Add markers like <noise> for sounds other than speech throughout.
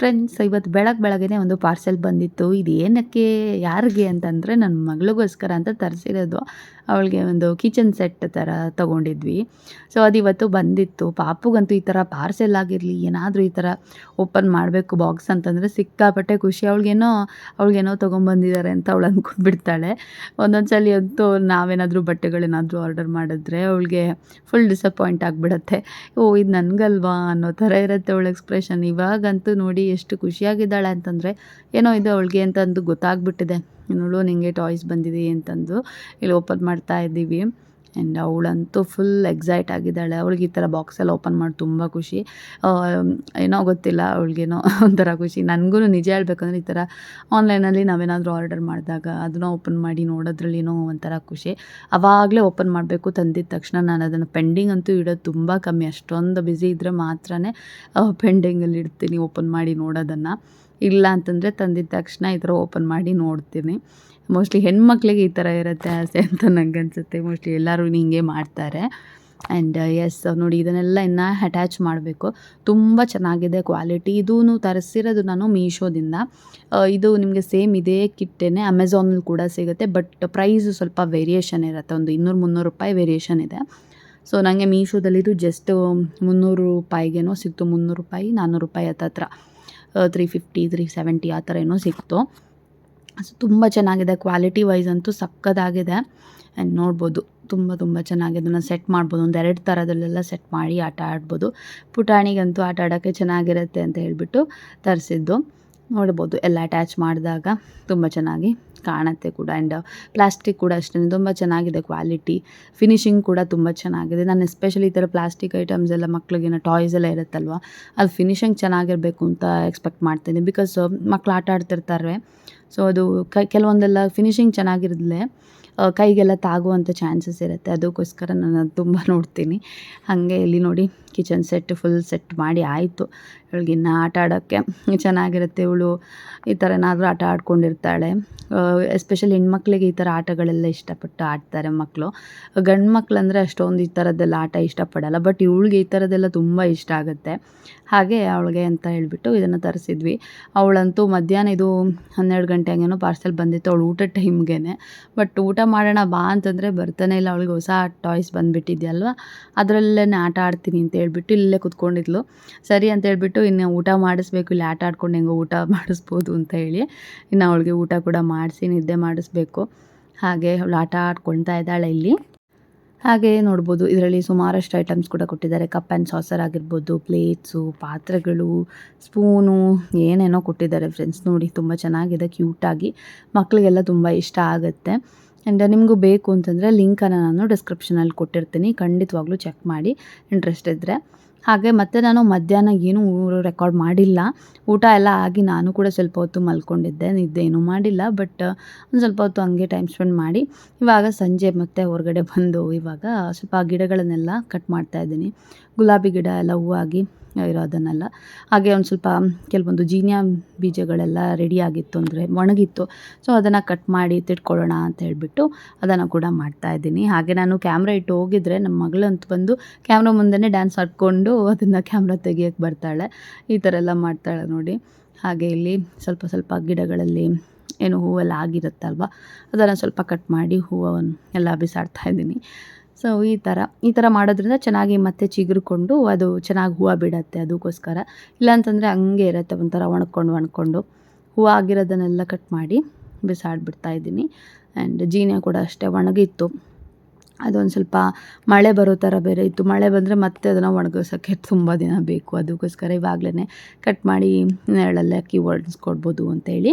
Friends ಇವತ್ತು ಬೆಳಗ್ಗೆ ಬೆಳಗ್ಗೆ ಒಂದು ಪಾರ್ಸೆಲ್ ಬಂದಿತ್ತು. ಇದು ಏನಕ್ಕೆ, ಯಾರಿಗೆ ಅಂತಂದರೆ ನನ್ನ ಮಗಳಿಗೋಸ್ಕರ ಅಂತ ತರಿಸಿರೋದು. ಅವಳಿಗೆ ಒಂದು ಕಿಚನ್ ಸೆಟ್ ಥರ ತೊಗೊಂಡಿದ್ವಿ. ಸೊ ಅದು ಇವತ್ತು ಬಂದಿತ್ತು. ಪಾಪುಗಂತೂ ಈ ಥರ ಪಾರ್ಸೆಲ್ ಆಗಿರಲಿ, ಏನಾದರೂ ಈ ಥರ ಓಪನ್ ಮಾಡಬೇಕು ಬಾಕ್ಸ್ ಅಂತಂದರೆ ಸಿಕ್ಕಾಪಟ್ಟೆ ಖುಷಿ. ಅವಳಿಗೇನೋ ಅವಳಿಗೇನೋ ತೊಗೊಂಬಂದಿದ್ದಾರೆ ಅಂತ ಅವಳು ಅಂದ್ಕೊಂಡ್ಬಿಡ್ತಾಳೆ ಒಂದೊಂದು ಸಲ ಅಂತೂ ನಾವೇನಾದರೂ ಬಟ್ಟೆಗಳೇನಾದರೂ ಆರ್ಡರ್ ಮಾಡಿದ್ರೆ ಅವಳಿಗೆ ಫುಲ್ ಡಿಸಪಾಯಿಂಟ್ ಆಗಿಬಿಡತ್ತೆ. ಓ, ಇದು ನನಗಲ್ವಾ ಅನ್ನೋ ಥರ ಇರುತ್ತೆ ಅವಳ ಎಕ್ಸ್ಪ್ರೆಷನ್ ಇವಾಗಂತೂ ನೋಡಿ ಎಷ್ಟು ಖುಷಿಯಾಗಿದ್ದಾಳೆ ಅಂತಂದರೆ, ಏನೋ ಇದು ಅವಳಿಗೆ ಅಂತಂದು ಗೊತ್ತಾಗ್ಬಿಟ್ಟಿದೆ. ನೋಡು, ನಿಂಗೆ ಟಾಯ್ಸ್ ಬಂದಿದೆ ಅಂತಂದು ಇಲ್ಲಿ ಓಪನ್ ಮಾಡ್ತಾ ಇದ್ದೀವಿ. ಆ್ಯಂಡ್ ಅವಳಂತೂ ಫುಲ್ ಎಕ್ಸೈಟ್ ಆಗಿದ್ದಾಳೆ. ಅವಳಿಗೆ ಈ ಥರ ಬಾಕ್ಸೆಲ್ಲ ಓಪನ್ ಮಾಡಿ ತುಂಬ ಖುಷಿ. ಏನೋ ಗೊತ್ತಿಲ್ಲ ಅವಳಿಗೇನೋ <laughs> ಒಂಥರ ಖುಷಿ. ನನಗೂ ನಿಜ ಹೇಳ್ಬೇಕಂದ್ರೆ ಈ ಥರ ಆನ್ಲೈನಲ್ಲಿ ನಾವೇನಾದರೂ ಆರ್ಡರ್ ಮಾಡಿದಾಗ ಅದನ್ನ ಓಪನ್ ಮಾಡಿ ನೋಡೋದ್ರಲ್ಲಿ ಏನೋ ಒಂಥರ ಖುಷಿ. ಅವಾಗಲೇ ಓಪನ್ ಮಾಡಬೇಕು ತಂದಿದ ತಕ್ಷಣ ನಾನು ಅದನ್ನು ಪೆಂಡಿಂಗ್ ಅಂತೂ ಇಡೋದು ತುಂಬ ಕಮ್ಮಿ. ಅಷ್ಟೊಂದು ಬ್ಯುಸಿ ಇದ್ದರೆ ಮಾತ್ರ ಪೆಂಡಿಂಗಲ್ಲಿ ಇಡ್ತೀನಿ ಓಪನ್ ಮಾಡಿ ನೋಡೋದನ್ನು. ಇಲ್ಲ ಅಂತಂದರೆ ತಂದಿದ ತಕ್ಷಣ ಈ ಥರ ಓಪನ್ ಮಾಡಿ ನೋಡ್ತೀನಿ. ಮೋಸ್ಟ್ಲಿ ಹೆಣ್ಮಕ್ಳಿಗೆ ಈ ಥರ ಇರುತ್ತೆ ಆಸೆ ಅಂತ ನಂಗೆ ಅನಿಸುತ್ತೆ ಮೋಸ್ಟ್ಲಿ ಎಲ್ಲರೂ ಹಿಂಗೆ ಮಾಡ್ತಾರೆ. ಆ್ಯಂಡ್ ಎಸ್ ನೋಡಿ ಇದನ್ನೆಲ್ಲ ಇನ್ನು ಅಟ್ಯಾಚ್ ಮಾಡಬೇಕು. ತುಂಬ ಚೆನ್ನಾಗಿದೆ ಕ್ವಾಲಿಟಿ ಇದೂ ತರಿಸಿರೋದು ನಾನು ಮೀಶೋದಿಂದ ಇದು ನಿಮಗೆ ಸೇಮ್ ಇದೇ ಕಿಟ್ಟೇ ಅಮೆಝಾನಲ್ಲಿ ಕೂಡ ಸಿಗುತ್ತೆ. ಬಟ್ ಪ್ರೈಸು ಸ್ವಲ್ಪ ವೇರಿಯೇಷನ್ ಇರುತ್ತೆ. ಒಂದು ಇನ್ನೂರು, ಮುನ್ನೂರು ರೂಪಾಯಿ ವೇರಿಯೇಷನ್ ಇದೆ. ಸೊ ನನಗೆ ಮೀಶೋದಲ್ಲಿ ಇದು ಜಸ್ಟ್ ಮುನ್ನೂರು ರೂಪಾಯಿಗೇನೋ ಸಿಕ್ತು. ಮುನ್ನೂರು ರೂಪಾಯಿ ನಾನ್ನೂರು ರೂಪಾಯಿ ಹತ್ತತ್ರ. ತ್ರೀ ಫಿಫ್ಟಿ ತ್ರೀ ಸೆವೆಂಟಿ ಆ ಥರ ಏನೋ ಸಿಕ್ತು. ತುಂಬ ಚೆನ್ನಾಗಿದೆ. ಕ್ವಾಲಿಟಿ ವೈಸ್ ಅಂತೂ ಸಕ್ಕದಾಗಿದೆ. ಆ್ಯಂಡ್ ನೋಡ್ಬೋದು, ತುಂಬ ತುಂಬ ಚೆನ್ನಾಗಿ ಅದನ್ನು ಸೆಟ್ ಮಾಡ್ಬೋದು. ಒಂದು ಎರಡು ಥರದಲ್ಲೆಲ್ಲ ಸೆಟ್ ಮಾಡಿ ಆಟ ಆಡ್ಬೋದು. ಪುಟಾಣಿಗಂತೂ ಆಟ ಆಡೋಕ್ಕೆ ಚೆನ್ನಾಗಿರುತ್ತೆ ಅಂತ ಹೇಳಿಬಿಟ್ಟು ತರಿಸಿದ್ದು. ನೋಡ್ಬೋದು, ಎಲ್ಲ ಅಟ್ಯಾಚ್ ಮಾಡಿದಾಗ ತುಂಬ ಚೆನ್ನಾಗಿ ಕಾಣುತ್ತೆ ಕೂಡ. ಆ್ಯಂಡ್ ಪ್ಲಾಸ್ಟಿಕ್ ಕೂಡ ಅಷ್ಟೇ ತುಂಬ ಚೆನ್ನಾಗಿದೆ ಕ್ವಾಲಿಟಿ ಫಿನಿಶಿಂಗ್ ಕೂಡ ತುಂಬ ಚೆನ್ನಾಗಿದೆ. ನಾನು ಎಸ್ಪೆಷಲಿ ಈ ಥರ ಪ್ಲಾಸ್ಟಿಕ್ ಐಟಮ್ಸ್ ಎಲ್ಲ ಮಕ್ಳಿಗೇನೋ ಟಾಯ್ಸ್ ಎಲ್ಲ ಇರುತ್ತಲ್ವ ಅದು ಫಿನಿಶಿಂಗ್ ಚೆನ್ನಾಗಿರಬೇಕು ಅಂತ ಎಕ್ಸ್ಪೆಕ್ಟ್ ಮಾಡ್ತೀನಿ. ಬಿಕಾಸ್ ಮಕ್ಳು ಆಟ ಆಡ್ತಿರ್ತಾರೆ ಸೊ ಅದು ಕೈ, ಕೆಲವೊಂದೆಲ್ಲ ಫಿನಿಶಿಂಗ್ ಚೆನ್ನಾಗಿರಲಿ ಕೈಗೆಲ್ಲ ತಾಗುವಂಥ ಚಾನ್ಸಸ್ ಇರುತ್ತೆ. ಅದಕ್ಕೋಸ್ಕರ ನಾನು ತುಂಬ ನೋಡ್ತೀನಿ. ಹಾಗೆ ಇಲ್ಲಿ ನೋಡಿ ಕಿಚನ್ ಸೆಟ್ ಫುಲ್ ಸೆಟ್ ಮಾಡಿ ಆಯಿತು. ಇವಳಿಗಿನ್ನ ಆಟ ಆಡೋಕ್ಕೆ ಚೆನ್ನಾಗಿರುತ್ತೆ ಇವಳು. ಈ ಥರ ಏನಾದರೂ ಆಟ ಆಡ್ಕೊಂಡಿರ್ತಾಳೆ. ಎಸ್ಪೆಷಲಿ ಹೆಣ್ಮಕ್ಳಿಗೆ ಈ ಥರ ಆಟಗಳೆಲ್ಲ ಇಷ್ಟಪಟ್ಟು ಆಡ್ತಾರೆ ಮಕ್ಕಳು. ಗಂಡು ಮಕ್ಕಳಂದರೆ ಅಷ್ಟೊಂದು ಈ ಥರದ್ದೆಲ್ಲ ಆಟ ಇಷ್ಟಪಡಲ್ಲ ಬಟ್ ಇವಳಿಗೆ ಈ ಥರದ್ದೆಲ್ಲ ತುಂಬ ಇಷ್ಟ ಆಗುತ್ತೆ. ಹಾಗೆ ಅವಳಿಗೆ ಅಂತ ಹೇಳಿಬಿಟ್ಟು ಇದನ್ನು ತರಿಸಿದ್ವಿ. ಅವಳಂತೂ ಮಧ್ಯಾಹ್ನ ಇದು ಹನ್ನೆರಡು ಗಂಟೆ ಹಂಗೇನೋ ಪಾರ್ಸೆಲ್ ಬಂದಿತ್ತು, ಅವಳು ಊಟ ಟೈಮ್ಗೆ ಬಟ್ ಊಟ ಮಾಡೋಣ ಬಾ ಅಂತಂದರೆ ಬರ್ತಾನೆ ಇಲ್ಲ. ಅವಳಿಗೆ ಹೊಸ ಟಾಯ್ಸ್ ಬಂದುಬಿಟ್ಟಿದ್ಯಲ್ವ? ಅದರಲ್ಲೇ ಆಟ ಆಡ್ತೀನಿ ಅಂತ ಹೇಳ್ಬಿಟ್ಟು ಇಲ್ಲೇ ಕುತ್ಕೊಂಡಿದ್ಲು. ಸರಿ ಅಂತ ಹೇಳ್ಬಿಟ್ಟು ಇನ್ನು ಊಟ ಮಾಡಿಸ್ಬೇಕು, ಇಲ್ಲಿ ಆಟ ಆಡ್ಕೊಂಡು ಹೆಂಗೋ ಊಟ <laughs> ಮಾಡಿಸ್ಬೋದು ಅಂತ ಹೇಳಿ ಇನ್ನು ಅವಳಿಗೆ ಊಟ ಕೂಡ ಮಾಡಿಸಿ ನಿದ್ದೆ ಮಾಡಿಸ್ಬೇಕು. ಹಾಗೆ ಅವಳು ಆಟ ಆಡ್ಕೊಳ್ತಾ ಇದ್ದಾಳೆ ಇಲ್ಲಿ. ಹಾಗೆ ನೋಡ್ಬೋದು, ಇದರಲ್ಲಿ ಸುಮಾರಷ್ಟು ಐಟಮ್ಸ್ ಕೂಡ ಕೊಟ್ಟಿದ್ದಾರೆ. ಕಪ್ ಆ್ಯಂಡ್ ಸಾಸರ್ ಆಗಿರ್ಬೋದು ಪ್ಲೇಟ್ಸು ಪಾತ್ರೆಗಳು ಸ್ಪೂನು ಏನೇನೋ ಕೊಟ್ಟಿದ್ದಾರೆ ಫ್ರೆಂಡ್ಸ್ ನೋಡಿ, ತುಂಬ ಚೆನ್ನಾಗಿದೆ ಕ್ಯೂಟಾಗಿ ಮಕ್ಕಳಿಗೆಲ್ಲ ತುಂಬ ಇಷ್ಟ ಆಗುತ್ತೆ. ಆ್ಯಂಡ್ ನಿಮಗೂ ಬೇಕು ಅಂತಂದರೆ ಲಿಂಕನ್ನು ನಾನು ಡಿಸ್ಕ್ರಿಪ್ಷನಲ್ಲಿ ಕೊಟ್ಟಿರ್ತೀನಿ. ಖಂಡಿತವಾಗ್ಲೂ ಚೆಕ್ ಮಾಡಿ ಇಂಟ್ರೆಸ್ಟ್ ಇದ್ದರೆ ಹಾಗೆ ಮತ್ತೆ ನಾನು ಮಧ್ಯಾಹ್ನ ಏನೂ ರೆಕಾರ್ಡ್ ಮಾಡಿಲ್ಲ. ಊಟ ಎಲ್ಲ ಆಗಿ ನಾನು ಕೂಡ ಸ್ವಲ್ಪ ಹೊತ್ತು ಮಲ್ಕೊಂಡಿದ್ದೆ. ನಿದ್ದೆ ಏನೂ ಮಾಡಿಲ್ಲ ಬಟ್ ಒಂದು ಸ್ವಲ್ಪ ಹೊತ್ತು ಹಂಗೆ ಟೈಮ್ ಸ್ಪೆಂಡ್ ಮಾಡಿ. ಇವಾಗ ಸಂಜೆ ಮತ್ತೆ ಹೊರಗಡೆ ಬಂದು ಇವಾಗ ಸ್ವಲ್ಪ ಗಿಡಗಳನ್ನೆಲ್ಲ ಕಟ್ ಮಾಡ್ತಾ ಇದ್ದೀನಿ. ಗುಲಾಬಿ ಗಿಡ ಎಲ್ಲ ಹೂವಾಗಿ ಇರೋದನ್ನೆಲ್ಲ. ಹಾಗೆ ಒಂದು ಸ್ವಲ್ಪ ಕೆಲವೊಂದು ಜೀನಿಯಾ ಬೀಜಗಳೆಲ್ಲ ರೆಡಿಯಾಗಿತ್ತು ಅಂದರೆ ಒಣಗಿತ್ತು. ಸೊ ಅದನ್ನು ಕಟ್ ಮಾಡಿ ತಿಟ್ಕೊಳ್ಳೋಣ ಅಂತ ಹೇಳಿಬಿಟ್ಟು ಅದನ್ನು ಕೂಡ ಮಾಡ್ತಾ ಇದ್ದೀನಿ. ಹಾಗೆ ನಾನು ಕ್ಯಾಮ್ರಾ ಇಟ್ಟು ಹೋಗಿದ್ರೆ ನಮ್ಮ ಮಗಳಂತ ಬಂದು ಕ್ಯಾಮ್ರಾ ಮುಂದೆ ಡ್ಯಾನ್ಸ್ ಆಡಿಕೊಂಡು ಅದನ್ನು ಕ್ಯಾಮ್ರಾ ತೆಗಿಯೋಕ್ಕೆ ಬರ್ತಾಳೆ. ಈ ಥರ ಎಲ್ಲ ಮಾಡ್ತಾಳೆ ನೋಡಿ. ಹಾಗೆ ಇಲ್ಲಿ ಸ್ವಲ್ಪ ಸ್ವಲ್ಪ ಗಿಡಗಳಲ್ಲಿ ಏನು ಹೂವೆಲ್ಲ ಆಗಿರುತ್ತಲ್ವ? ಅದನ್ನು ಸ್ವಲ್ಪ ಕಟ್ ಮಾಡಿ ಹೂವನ್ನು ಎಲ್ಲ ಬಿಸಾಡ್ತಾ ಇದ್ದೀನಿ. ಸೊ ಈ ಥರ ಈ ಥರ ಮಾಡೋದ್ರಿಂದ ಚೆನ್ನಾಗಿ ಮತ್ತೆ ಚಿಗುರ್ಕೊಂಡು ಅದು ಚೆನ್ನಾಗಿ ಹೂವು ಬಿಡತ್ತೆ ಅದಕ್ಕೋಸ್ಕರ. ಇಲ್ಲಾಂತಂದರೆ ಹಂಗೆ ಇರುತ್ತೆ ಒಂಥರ ಒಣಕೊಂಡು ಒಣಕೊಂಡು. ಹೂವು ಆಗಿರೋದನ್ನೆಲ್ಲ ಕಟ್ ಮಾಡಿ ಬಿಸಾಡ್ಬಿಡ್ತಾ ಇದ್ದೀನಿ. ಆ್ಯಂಡ್ ಜೀನಿಯ ಕೂಡ ಅಷ್ಟೇ ಒಣಗಿತ್ತು. ಅದೊಂದು ಸ್ವಲ್ಪ ಮಳೆ ಬರೋ ಥರ ಬೇರೆ ಇತ್ತು. ಮಳೆ ಬಂದರೆ ಮತ್ತೆ ಅದನ್ನು ಒಣಗಿಸೋಕ್ಕೆ ತುಂಬ ದಿನ ಬೇಕು. ಅದಕ್ಕೋಸ್ಕರ ಇವಾಗಲೇ ಕಟ್ ಮಾಡಿ ನೆರಳಲ್ಲಿ ಅಕ್ಕಿ ಒಣಗಿಸ್ಕೊಡ್ಬೋದು ಅಂತೇಳಿ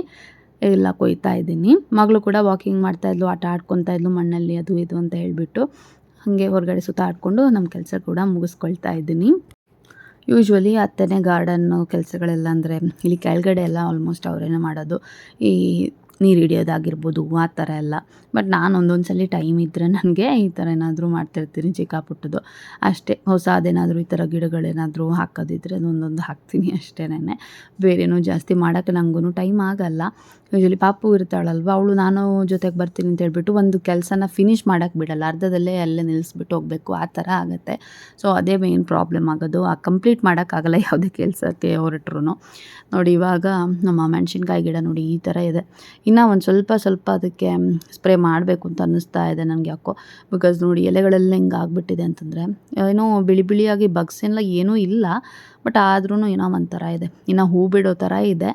ಎಲ್ಲ ಕೊಯ್ತಾ ಇದ್ದೀನಿ. ಮಗಳು ಕೂಡ ವಾಕಿಂಗ್ ಮಾಡ್ತಾಯಿದ್ಲು ಆಟ ಆಡ್ಕೊತಾ ಇದ್ಲು, ಮಣ್ಣಲ್ಲಿ ಅದು ಇದು ಅಂತ ಹೇಳಿಬಿಟ್ಟು. ಹಾಗೆ ಹೊರಗಡೆ ಸುತ್ತಾಡಿಕೊಂಡು ನಮ್ಮ ಕೆಲಸ ಕೂಡ ಮುಗಿಸ್ಕೊಳ್ತಾ ಇದ್ದೀನಿ. ಯೂಶ್ವಲಿ ಅತ್ತೆನೇ ಗಾರ್ಡನ್ನು ಕೆಲಸಗಳೆಲ್ಲ ಅಂದರೆ ಇಲ್ಲಿ ಕೆಳಗಡೆ ಎಲ್ಲ ಆಲ್ಮೋಸ್ಟ್ ಅವರೇನೇ ಮಾಡೋದು. ಈ ನೀರು ಹಿಡಿಯೋದಾಗಿರ್ಬೋದು ಆ ಥರ ಎಲ್ಲ. ಬಟ್ ನಾನು ಒಂದೊಂದು ಸಲ ಟೈಮ್ ಇದ್ದರೆ ನನಗೆ ಈ ಥರ ಏನಾದರೂ ಮಾಡ್ತಿರ್ತೀನಿ ಚಿಕ್ಕ ಪುಟ್ಟದು ಅಷ್ಟೇ ಹೊಸದೇನಾದರೂ ಈ ಥರ ಗಿಡಗಳೇನಾದರೂ ಹಾಕೋದಿದ್ರೆ ಅದೊಂದೊಂದು ಹಾಕ್ತೀನಿ ಅಷ್ಟೇನೆ ಬೇರೇನೂ ಜಾಸ್ತಿ ಮಾಡೋಕ್ಕೆ ನನಗೂ ಟೈಮ್ ಆಗಲ್ಲ. ಯೂಶಲಿ ಪಾಪು ಇರ್ತಾಳಲ್ವ, ಅವಳು ನಾನು ಜೊತೆಗೆ ಬರ್ತೀನಿ ಅಂತ ಹೇಳ್ಬಿಟ್ಟು ಒಂದು ಕೆಲಸನ ಫಿನಿಷ್ ಮಾಡೋಕ್ಕೆ ಬಿಡಲ್ಲ, ಅರ್ಧದಲ್ಲೇ ಅಲ್ಲೇ ನಿಲ್ಲಿಸ್ಬಿಟ್ಟು ಹೋಗಬೇಕು, ಆ ಥರ ಆಗುತ್ತೆ. ಸೊ ಅದೇ ಮೇನ್ ಪ್ರಾಬ್ಲಮ್ ಆಗೋದು. ಆ ಕಂಪ್ಲೀಟ್ ಮಾಡೋಕ್ಕಾಗಲ್ಲ ಯಾವುದೇ ಕೆಲಸಕ್ಕೆ ಹೊರಟ್ರು ನೋಡಿ, ಇವಾಗ ನಮ್ಮ ಮೆಣಸಿನ್ಕಾಯಿ ಗಿಡ ನೋಡಿ, ಈ ಥರ ಇದೆ. ಇನ್ನೂ ಒಂದು ಸ್ವಲ್ಪ ಸ್ವಲ್ಪ ಅದಕ್ಕೆ ಸ್ಪ್ರೇ ಮಾಡಬೇಕು ಅಂತ ಅನ್ನಿಸ್ತಾ ಇದೆ ನನಗೆ ಯಾಕೋ. ಬಿಕಾಸ್ ನೋಡಿ, ಎಲೆಗಳೆಲ್ಲ ಹಿಂಗೆ ಆಗಿಬಿಟ್ಟಿದೆ ಅಂತಂದರೆ, ಏನೋ ಬಿಳಿ ಬಿಳಿಯಾಗಿ ಬಗ್ಸೆಲ್ಲ ಏನೂ ಇಲ್ಲ. ಬಟ್ ಆದ್ರೂ ಏನೋ ಒಂಥರ ಇದೆ. ಇನ್ನು ಹೂ ಬಿಡೋ ಥರ ಇದೆ.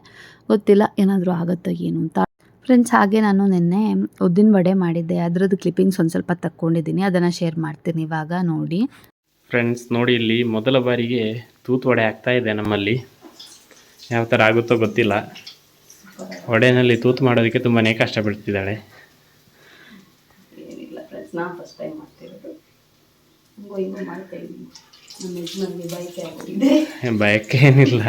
ಗೊತ್ತಿಲ್ಲ ಏನಾದರೂ ಆಗುತ್ತೋ ಏನು ಅಂತ. ಫ್ರೆಂಡ್ಸ್ ಹಾಗೆ ನಾನು ನಿನ್ನೆ ಉದ್ದಿನ ವಡೆ ಮಾಡಿದ್ದೆ. ಅದರದ್ದು ಕ್ಲಿಪ್ಪಿಂಗ್ಸ್ ಒಂದು ಸ್ವಲ್ಪ ತಕ್ಕೊಂಡಿದ್ದೀನಿ. ಅದನ್ನು ಶೇರ್ ಮಾಡ್ತೀನಿ ಇವಾಗ ನೋಡಿ. ಫ್ರೆಂಡ್ಸ್ ನೋಡಿ ಇಲ್ಲಿ ಮೊದಲ ಬಾರಿಗೆ ತೂತು ವಡೆ ಆಗ್ತಾ ಇದೆ ನಮ್ಮಲ್ಲಿ. ಯಾವ ಥರ ಆಗುತ್ತೋ ಗೊತ್ತಿಲ್ಲ. ವಡೆನಲ್ಲಿ ತೂತು ಮಾಡೋದಕ್ಕೆ ತುಂಬಾ ಕಷ್ಟಪಡ್ತಿದ್ದಾಳೆ. ಏನಿಲ್ಲ ಫ್ರೆಂಡ್ಸ್ ನಾನು ಫಸ್ಟ್ ಟೈಮ್ ಮಾಡ್ತಿರೋದು. ಭಯಕ್ಕೆ ಏನಿಲ್ಲ.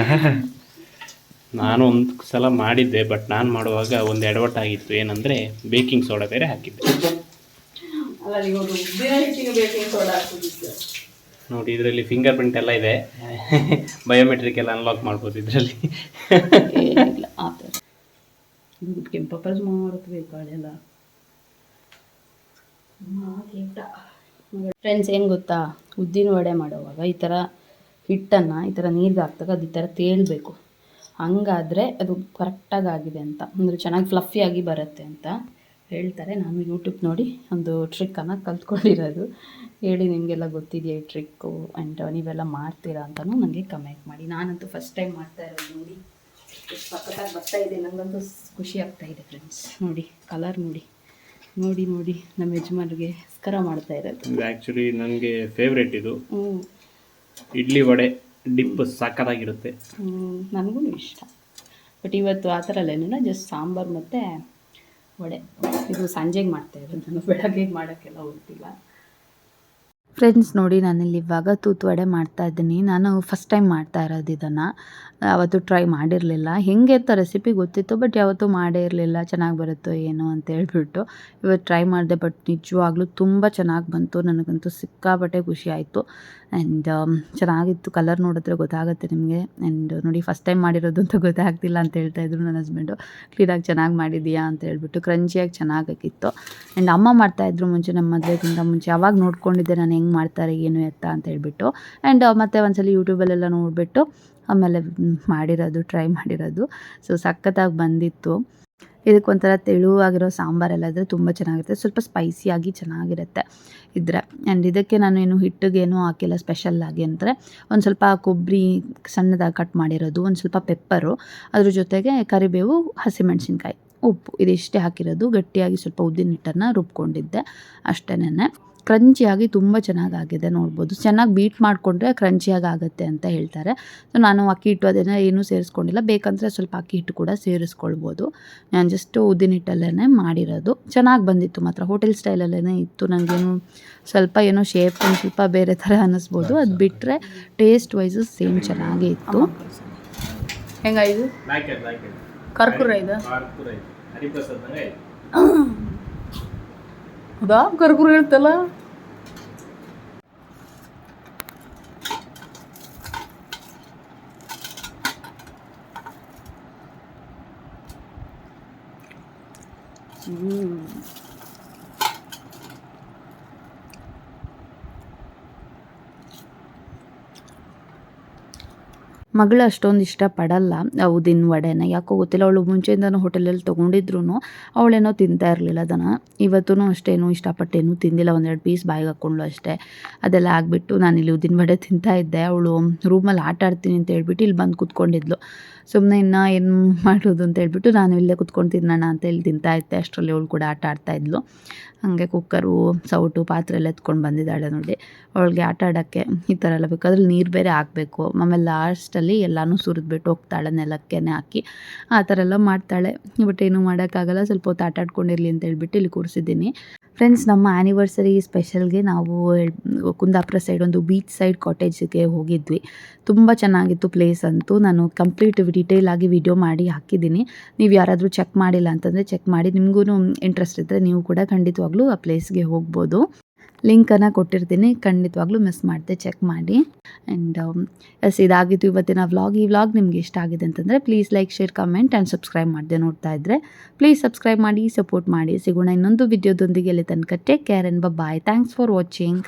ನಾನು ಒಂದು ಸಲ ಮಾಡಿದ್ದೆ ಬಟ್ ನಾನು ಮಾಡುವಾಗ ಒಂದು ಎಡವಟ್ಟಾಗಿತ್ತು ಏನಂದರೆ ಬೇಕಿಂಗ್ ಸೋಡಾ ಬೇರೆ ಹಾಕಿದ್ದೆ. ನೋಡಿ ಇದರಲ್ಲಿ ಫಿಂಗರ್ ಪ್ರಿಂಟ್ ಎಲ್ಲ ಇದೆ. ಬಯೋಮೆಟ್ರಿಕ್ ಎಲ್ಲ ಅನ್ಲಾಕ್ ಮಾಡ್ಬೋದು ಇದರಲ್ಲಿ. ಏನಿಲ್ಲ ಆ ಥರ. ಫ್ರೆಂಡ್ಸ್ ಏನು ಗೊತ್ತಾ? ಉದ್ದಿನ ವಡೆ ಮಾಡುವಾಗ ಈ ಥರ ಹಿಟ್ಟನ್ನು, ಈ ಥರ ನೀರಿಗೆ ಹಾಕ್ದಾಗ ಅದು ಈ ಥರ ತೇಳಬೇಕು. ಹಂಗಾದರೆ ಅದು ಕರೆಕ್ಟಾಗಿ ಆಗಿದೆ ಅಂತ, ಅಂದರೆ ಚೆನ್ನಾಗಿ ಫ್ಲಫಿಯಾಗಿ ಬರುತ್ತೆ ಅಂತ ಹೇಳ್ತಾರೆ. ನಾನು ಯೂಟ್ಯೂಬ್ ನೋಡಿ ಒಂದು ಟ್ರಿಕ್ಕನ್ನು ಕಲ್ತ್ಕೊಂಡಿರೋದು. ಹೇಳಿ, ನಿಮಗೆಲ್ಲ ಗೊತ್ತಿದೆಯಾ ಈ ಟ್ರಿಕ್ಕು ಆ್ಯಂಡ್ ನೀವೆಲ್ಲ ಮಾಡ್ತೀರಾ ಅಂತಲೂ ನನಗೆ ಕಮೆಂಟ್ ಮಾಡಿ. ನಾನಂತೂ ಫಸ್ಟ್ ಟೈಮ್ ಮಾಡ್ತಾ ಇರೋದು ನೋಡಿ. ಸಖತ್ತಾಗಿ ಬರ್ತಾ ಇದೆ ನನಗಂತೂ ಖುಷಿ ಆಗ್ತಾ ಫ್ರೆಂಡ್ಸ್ ನೋಡಿ ಕಲರ್ ನೋಡಿ. ನೋಡಿ ನೋಡಿ ನಮ್ಮ ಯಜಮಾನ್ರಿಗೆ ಸ್ಕರ ಮಾಡ್ತಾ ಇರೋದು. ಇದು ಆ್ಯಕ್ಚುಲಿ ನನಗೆ ಫೇವ್ರೇಟ್ ಇದು. ಹ್ಞೂ ಇಡ್ಲಿ ವಡೆ ಡಿಪ್ ಸಾಕಾಗಿರುತ್ತೆ ನನಗೂ ಇಷ್ಟ. ಬಟ್ ಇವತ್ತು ಆ ಥರ ಅಲ್ಲೇನಿಲ್ಲ ಜಸ್ಟ್ ಸಾಂಬಾರು ಮತ್ತು ವಡೆ. ಇದು ಸಂಜೆಗೆ ಮಾಡ್ತಾ ಇರೋದು. ನಾನು ಬೆಳಗ್ಗೆ ಮಾಡೋಕ್ಕೆಲ್ಲ ಹೋಗ್ತಿಲ್ಲ. ಫ್ರೆಂಡ್ಸ್ ನೋಡಿ ನಾನಿಲ್ಲಿ ಇವಾಗ ತೂತು ವಡೆ ಮಾಡ್ತಾ ಇದ್ದೀನಿ. ನಾನು ಫಸ್ಟ್ ಟೈಮ್ ಮಾಡ್ತಾ ಇರೋದು ಇದನ್ನು. ಯಾವತ್ತೂ ಟ್ರೈ ಮಾಡಿರಲಿಲ್ಲ. ಹೆಂಗೆ ಅಂತ ರೆಸಿಪಿ ಗೊತ್ತಿತ್ತು ಬಟ್ ಯಾವತ್ತೂ ಮಾಡೇ ಇರಲಿಲ್ಲ. ಚೆನ್ನಾಗಿ ಬರುತ್ತೋ ಏನೋ ಅಂತ ಹೇಳ್ಬಿಟ್ಟು. ಇವತ್ತು ಟ್ರೈ ಮಾಡಿದೆ ಬಟ್ ನಿಜವಾಗ್ಲೂ ತುಂಬ ಚೆನ್ನಾಗಿ ಬಂತು. ನನಗಂತೂ ಸಿಕ್ಕಾಪಟ್ಟೆ ಖುಷಿ ಆಯಿತು. ಆ್ಯಂಡ್ ಚೆನ್ನಾಗಿತ್ತು. ಕಲರ್ ನೋಡಿದ್ರೆ ಗೊತ್ತಾಗುತ್ತೆ ನಿಮಗೆ. ಆ್ಯಂಡ್ ನೋಡಿ ಫಸ್ಟ್ ಟೈಮ್ ಮಾಡಿರೋದು ಅಂತ ಗೊತ್ತಾಗ್ತಿಲ್ಲ ಅಂತ ಹೇಳ್ತಾ ಇದ್ರು ನನ್ನ ಹಸ್ಬೆಂಡು ಕ್ಲೀನಾಗಿ ಚೆನ್ನಾಗಿ ಮಾಡಿದೀಯಾ ಅಂತ ಹೇಳ್ಬಿಟ್ಟು ಕ್ರಂಚಿಯಾಗಿ ಚೆನ್ನಾಗಾಗಿತ್ತು ಆ್ಯಂಡ್ ಅಮ್ಮ ಮಾಡ್ತಾಯಿದ್ರು ಮುಂಚೆ ನಮ್ಮ ಮದುವೆಗಿಂತ ಮುಂಚೆ. ಯಾವಾಗ ನೋಡ್ಕೊಂಡಿದ್ದೆ ನಾನು ಹೆಂಗೆ ಮಾಡ್ತಾರೆ, ಏನು ಎತ್ತ ಅಂತ ಹೇಳ್ಬಿಟ್ಟು. ಆ್ಯಂಡ್ ಮತ್ತೆ ಒಂದ್ಸಲ ಯೂಟ್ಯೂಬಲ್ಲೆಲ್ಲ ನೋಡಿಬಿಟ್ಟು ಆಮೇಲೆ ಮಾಡಿರೋದು ಟ್ರೈ ಮಾಡಿರೋದು. ಸೊ ಸಖತ್ತಾಗಿ ಬಂದಿತ್ತು. ಇದಕ್ಕೊಂಥರ ತೆಳುವಾಗಿರೋ ಸಾಂಬಾರೆಲ್ಲ ಇದ್ದರೆ ತುಂಬ ಚೆನ್ನಾಗಿರುತ್ತೆ. ಸ್ವಲ್ಪ ಸ್ಪೈಸಿಯಾಗಿ ಚೆನ್ನಾಗಿರುತ್ತೆ ಇದ್ದರೆ ಆ್ಯಂಡ್ ಇದಕ್ಕೆ ನಾನು ಏನು ಹಿಟ್ಟಿಗೇನು ಹಾಕಿಲ್ಲ ಸ್ಪೆಷಲ್ಲಾಗಿ ಅಂದರೆ. ಒಂದು ಸ್ವಲ್ಪ ಕೊಬ್ಬರಿ ಸಣ್ಣದಾಗಿ ಕಟ್ ಮಾಡಿರೋದು, ಒಂದು ಸ್ವಲ್ಪ ಪೆಪ್ಪರು ಅದ್ರ ಜೊತೆಗೆ ಕರಿಬೇವು, ಹಸಿಮೆಣಸಿನ್ಕಾಯಿ, ಉಪ್ಪು. ಇದಿಷ್ಟೇ ಹಾಕಿರೋದು. ಗಟ್ಟಿಯಾಗಿ ಸ್ವಲ್ಪ ಉದ್ದಿನ ಹಿಟ್ಟನ್ನು ರುಬ್ಕೊಂಡಿದ್ದೆ. ಅಷ್ಟೇನೆ ಕ್ರಂಚಿಯಾಗಿ ತುಂಬ ಚೆನ್ನಾಗಾಗಿದೆ ನೋಡ್ಬೋದು. ಚೆನ್ನಾಗಿ ಬೀಟ್ ಮಾಡಿಕೊಂಡ್ರೆ ಕ್ರಂಚಿಯಾಗಿ ಆಗುತ್ತೆ ಅಂತ ಹೇಳ್ತಾರೆ. ಸೊ ನಾನು ಅಕ್ಕಿ ಹಿಟ್ಟು ಅದನ್ನು ಏನೂ ಸೇರಿಸ್ಕೊಂಡಿಲ್ಲ. ಬೇಕಂದರೆ ಸ್ವಲ್ಪ ಅಕ್ಕಿ ಹಿಟ್ಟು ಕೂಡ ಸೇರಿಸ್ಕೊಳ್ಬೋದು. ನಾನು ಜಸ್ಟ್ ಉದ್ದಿನ ಹಿಟ್ಟಲ್ಲೇ ಮಾಡಿರೋದು. ಚೆನ್ನಾಗಿ ಬಂದಿತ್ತು ಮಾತ್ರ. ಹೋಟೆಲ್ ಸ್ಟೈಲಲ್ಲೇ ಇತ್ತು. ನನಗೇನು ಸ್ವಲ್ಪ ಏನೋ ಶೇಪ್ ಒಂದು ಸ್ವಲ್ಪ ಬೇರೆ ಥರ ಅನ್ನಿಸ್ಬೋದು ಅದು ಬಿಟ್ಟರೆ ಟೇಸ್ಟ್ ವೈಸು ಸೇಮ್ ಚೆನ್ನಾಗೇ ಇತ್ತು. ಹೆಂಗಾಯ್ತು ಕರ್ಕುರ ಇದು. <coughs> खुदा करकुरेल त्याला. ಮಗಳು ಅಷ್ಟೊಂದು ಇಷ್ಟಪಡಲ್ಲ. ಉದ್ದಿನ ವಡೆನ ಯಾಕೋ ಗೊತ್ತಿಲ್ಲ, ಅವಳು ಮುಂಚೆಯಿಂದನೂ ಹೋಟೆಲಲ್ಲಿ ತೊಗೊಂಡಿದ್ರು ಅವಳೇನೋ ತಿಂತಾ ಇರಲಿಲ್ಲ ಅದನ್ನು. ಇವತ್ತೂ ಅಷ್ಟೇನು ಇಷ್ಟಪಟ್ಟೇನು ತಿಂದಿಲ್ಲ. ಒಂದೆರಡು ಪೀಸ್ ಬಾಯಿಗೆ ಹಾಕ್ಕೊಂಡ್ಳು ಅಷ್ಟೇ. ಅದೆಲ್ಲ ಆಗಿಬಿಟ್ಟು ನಾನು ಇಲ್ಲಿ ಉದ್ದಿನ ವಡೆ ತಿಂತಾ ಇದ್ದೆ. ಅವಳು ರೂಮಲ್ಲಿ ಆಟ ಆಡ್ತೀನಿ ಅಂತ ಹೇಳ್ಬಿಟ್ಟು ಇಲ್ಲಿ ಬಂದು ಕೂತ್ಕೊಂಡಿದ್ಲು. ಸುಮ್ಮನೆ ಇನ್ನು ಏನು ಮಾಡೋದು ಅಂತ ಹೇಳ್ಬಿಟ್ಟು ನಾನು ಇಲ್ಲೇ ಕೂತ್ಕೊಂಡು ತಿನ್ನೋಣ ಅಂತ ಹೇಳಿ ತಿಂತಾ ಇದ್ದೆ. ಅಷ್ಟರಲ್ಲಿ ಅವಳು ಕೂಡ ಆಟ ಆಡ್ತಾ ಇದ್ಲು. ಹಾಗೆ ಕುಕ್ಕರು, ಸೌಟು, ಪಾತ್ರೆ ಎಲ್ಲ ಎತ್ಕೊಂಡು ಬಂದಿದ್ದಾಳೆ ನೋಡಿ. ಅವಳಿಗೆ ಆಟ ಆಡೋಕ್ಕೆ ಈ ಥರ ಎಲ್ಲ ಬೇಕಾದ್ರೆ ನೀರು ಬೇರೆ ಹಾಕಬೇಕು. ಆಮೇಲೆ ಲಾಸ್ಟಲ್ಲಿ ಎಲ್ಲನೂ ಸುರಿದ್ಬಿಟ್ಟು ಹೋಗ್ತಾಳೆ ನೆಲಕ್ಕೆ ಹಾಕಿ. ಆ ಥರ ಎಲ್ಲ ಮಾಡ್ತಾಳೆ. ಬಟ್ ಏನು ಮಾಡೋಕ್ಕಾಗಲ್ಲ, ಸ್ವಲ್ಪ ಹೊತ್ತು ಆಟ ಆಡ್ಕೊಂಡಿರಲಿ ಅಂತ ಹೇಳ್ಬಿಟ್ಟು ಇಲ್ಲಿ ಕೂರಿಸಿದ್ದೀನಿ. ಫ್ರೆಂಡ್ಸ್ ನಮ್ಮ ಆ್ಯನಿವರ್ಸರಿ ಸ್ಪೆಷಲ್ಗೆ ನಾವು ಕುಂದಾಪುರ ಸೈಡ್ ಒಂದು ಬೀಚ್ ಸೈಡ್ ಕಾಟೇಜ್ಗೆ ಹೋಗಿದ್ವಿ. ತುಂಬ ಚೆನ್ನಾಗಿತ್ತು ಪ್ಲೇಸ್ ಅಂತೂ. ನಾನು ಕಂಪ್ಲೀಟ್ ಡೀಟೇಲ್ ಆಗಿ ವಿಡಿಯೋ ಮಾಡಿ ಹಾಕಿದ್ದೀನಿ. ನೀವು ಯಾರಾದರೂ ಚೆಕ್ ಮಾಡಿಲ್ಲ ಅಂತಂದರೆ ಚೆಕ್ ಮಾಡಿ. ನಿಮಗೂ ಇಂಟ್ರೆಸ್ಟ್ ಇದ್ದರೆ ನೀವು ಕೂಡ ಖಂಡಿತವಾಗ್ಲೂ ಆ ಪ್ಲೇಸ್ಗೆ ಹೋಗ್ಬೋದು. ಲಿಂಕನ್ನು ಕೊಟ್ಟಿರ್ತೀನಿ, ಖಂಡಿತವಾಗ್ಲೂ ಮಿಸ್ ಮಾಡಿದೆ ಚೆಕ್ ಮಾಡಿ. ಆ್ಯಂಡ್ ಎಸ್ ಇದಾಗಿತ್ತು ಇವತ್ತಿನ ವ್ಲಾಗ್ ಈ ವ್ಲಾಗ್ ನಿಮ್ಗೆ ಇಷ್ಟ ಆಗಿದೆ ಅಂತಂದರೆ please like share comment and subscribe ಮಾಡಿದೆ ನೋಡ್ತಾ ಇದ್ದರೆ ಪ್ಲೀಸ್ ಸಬ್ಸ್ಕ್ರೈಬ್ ಮಾಡಿ ಸಪೋರ್ಟ್ ಮಾಡಿ. ಸಿಗೋಣ ಇನ್ನೊಂದು ವಿಡಿಯೋದೊಂದಿಗೆ ಅಲ್ಲಿ ತನಕ take care and bye thanks for watching